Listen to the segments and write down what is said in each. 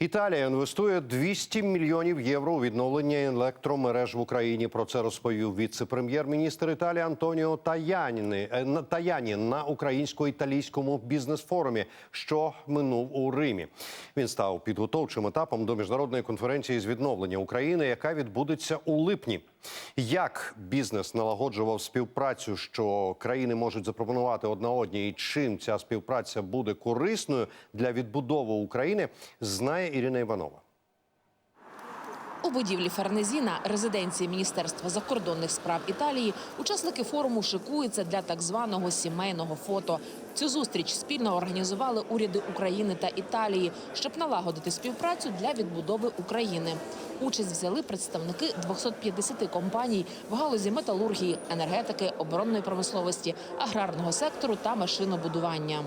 Італія інвестує 200 мільйонів євро у відновлення електромереж в Україні. Про це розповів віце-прем'єр-міністр Італії Антоніо Таяні, е, Таяні на українсько-італійському бізнес-форумі, що минув у Римі. Він став підготовчим етапом до міжнародної конференції з відновлення України, яка відбудеться у липні. Як бізнес налагоджував співпрацю, що країни можуть запропонувати одна одній, і чим ця співпраця буде корисною для відбудови України, знає Ірина Іванова. У будівлі Фернезіна, резиденції Міністерства закордонних справ Італії, учасники форуму шикуються для так званого сімейного фото. Цю зустріч спільно організували уряди України та Італії, щоб налагодити співпрацю для відбудови України. Участь взяли представники 250 компаній в галузі металургії, енергетики, оборонної промисловості, аграрного сектору та машинобудування.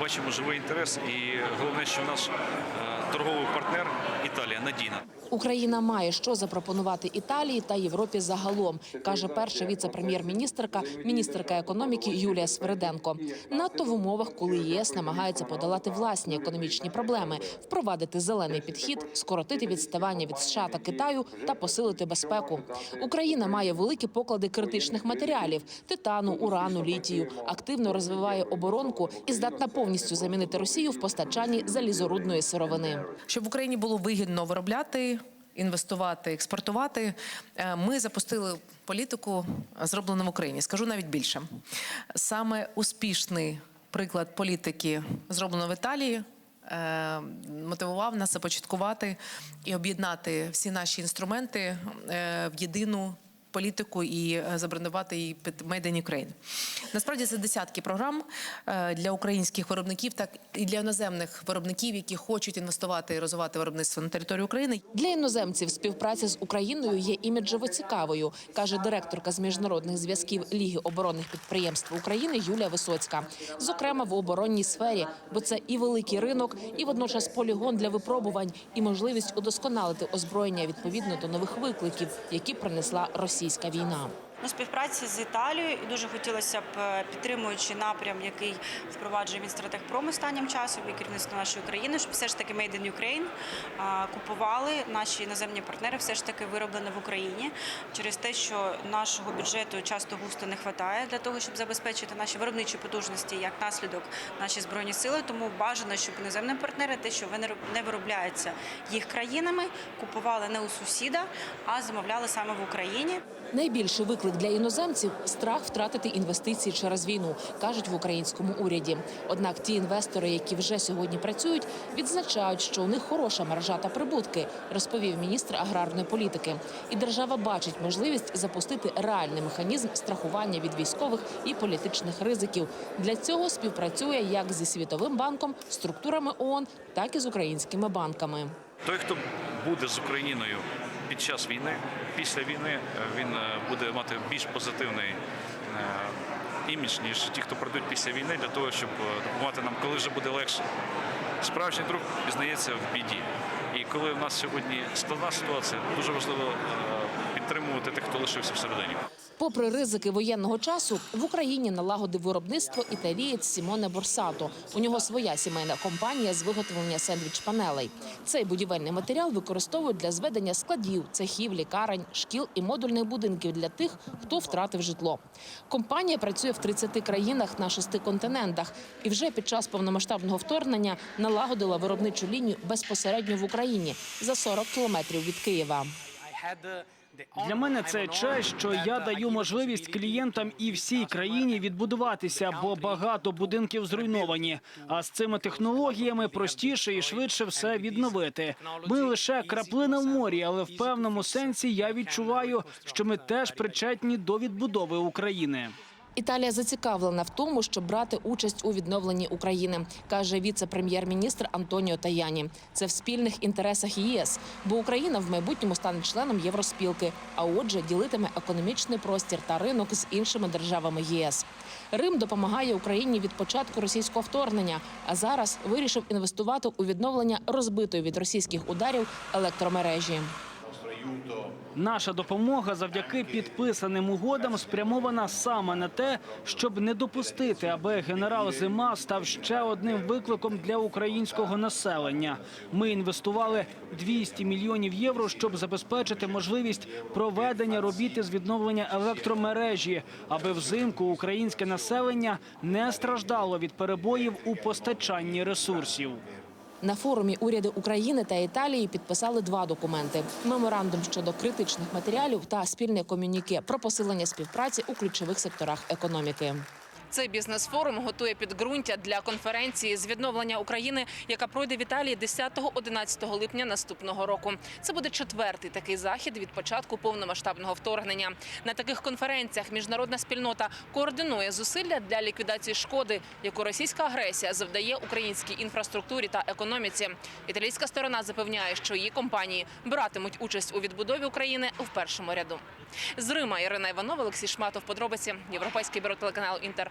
Бачимо живий інтерес, і головне, що наш е, торговий партнер Італія надійна. Україна має що запропонувати Італії та Європі загалом, каже перша віце-прем'єр-міністрка, міністерка економіки Юлія Свериденко. Надто в умовах, коли ЄС намагається подолати власні економічні проблеми, впровадити зелений підхід, скоротити відставання від США та Китаю та посилити безпеку. Україна має великі поклади критичних матеріалів: титану, урану, літію, активно розвиває оборонку і здатна повністю замінити Росію в постачанні залізорудної сировини. Щоб в Україні було вигідно виробляти, інвестувати, експортувати, е, ми запустили політику, е, зроблену в Україні. Скажу навіть більше. Саме успішний приклад політики, зроблено в Італії. е, Мотивував нас започаткувати і об'єднати всі наші інструменти в єдину політику і е, забрендувати її під Made in Ukraine. Насправді це десятки програм е, для українських виробників, так і для іноземних виробників, які хочуть інвестувати і розвивати виробництво на території України. Для іноземців співпраця з Україною є іміджево цікавою, каже директорка з міжнародних зв'язків Ліги оборонних підприємств України Юлія Висоцька. Зокрема, в оборонній сфері, бо це і великий ринок, і водночас полігон для випробувань, і можливість удосконалити озброєння відповідно до нових викликів, які принесла російська війна. У співпраці з Італією і дуже хотілося б, е, підтримуючи напрям, який впроваджує Мінстратегпром останнім часом і керівництво нашої країни, щоб все ж таки Made in Ukraine купували наші іноземні партнери, все ж таки вироблене в Україні через те, що нашого бюджету часто густо не вистачає для того, щоб забезпечити наші виробничі потужності як наслідок наші збройні сили. Тому бажано, щоб іноземні партнери, те, що не виробляються їх країнами, купували не у сусіда, а замовляли саме в Україні. Найбільший виклик для іноземців страх втратити інвестиції через війну, кажуть в українському уряді. Однак ті інвестори, які вже сьогодні працюють, відзначають, що у них хороша маржа та прибутки, розповів міністр аграрної політики. І держава бачить можливість запустити реальний механізм страхування від військових і політичних ризиків. Для цього співпрацює як зі світовим банком, структурами ООН, так і з українськими банками. Той, хто буде з Україною під час війни, після війни, е, він е, буде мати більш позитивний е, імідж, ніж ті, хто пройдуть після війни, для того, щоб допомагати нам, коли вже буде легше. Справжній друг пізнається в біді. І коли в нас сьогодні складна ситуація, дуже важливо підтримувати тих, хто лишився всередині. Попри ризики воєнного часу, в Україні налагодив виробництво італієць Сімоне Борсато. У нього своя сімейна компанія з виготовлення сендвіч-панелей. Цей будівельний матеріал використовують для зведення складів, цехів, лікарень, шкіл і модульних будинків для тих, хто втратив житло. Компанія працює в 30 країнах на шести континентах і вже під час повномасштабного вторгнення налагодила виробничу лінію безпосередньо в Україні за 40 кілометрів від Києва. Для мене це честь, що я даю можливість клієнтам і всій країні відбудуватися, бо багато будинків зруйновані. А з цими технологіями простіше і швидше все відновити. Ми лише краплина в морі, але в певному сенсі я відчуваю, що ми теж причетні до відбудови України. Італія зацікавлена в тому, щоб брати участь у відновленні України, каже віце-прем'єр-міністр Антоніо Таяні. Це в спільних інтересах ЄС, бо Україна в майбутньому стане членом Євроспілки, а отже, ділитиме економічний простір та ринок з іншими державами єС. Рим допомагає Україні від початку російського вторгнення, а зараз вирішив інвестувати у відновлення розбитої від російських ударів електромережі. Наша допомога завдяки підписаним угодам спрямована саме на те, щоб не допустити, аби генерал Зима став ще одним викликом для українського населення. Ми інвестували 200 мільйонів євро, щоб забезпечити можливість проведення робіт із відновлення електромережі, аби взимку українське населення не страждало від перебоїв у постачанні ресурсів. На форумі уряди України та Італії підписали два документи: меморандум щодо критичних матеріалів та спільне комюніке про посилення співпраці у ключових секторах економіки. Цей бізнес-форум готує підґрунтя для конференції з відновлення України, яка пройде в Італії 10-11 липня наступного року. Це буде четвертий такий захід від початку повномасштабного вторгнення. На таких конференціях міжнародна спільнота координує зусилля для ліквідації шкоди, яку російська агресія завдає українській інфраструктурі та економіці. Італійська сторона запевняє, що її компанії братимуть участь у відбудові України в першому ряду. З Рима Ірина Іванова, Олексій Шматов. Подробиці Європейський бюро телеканалу Інтер.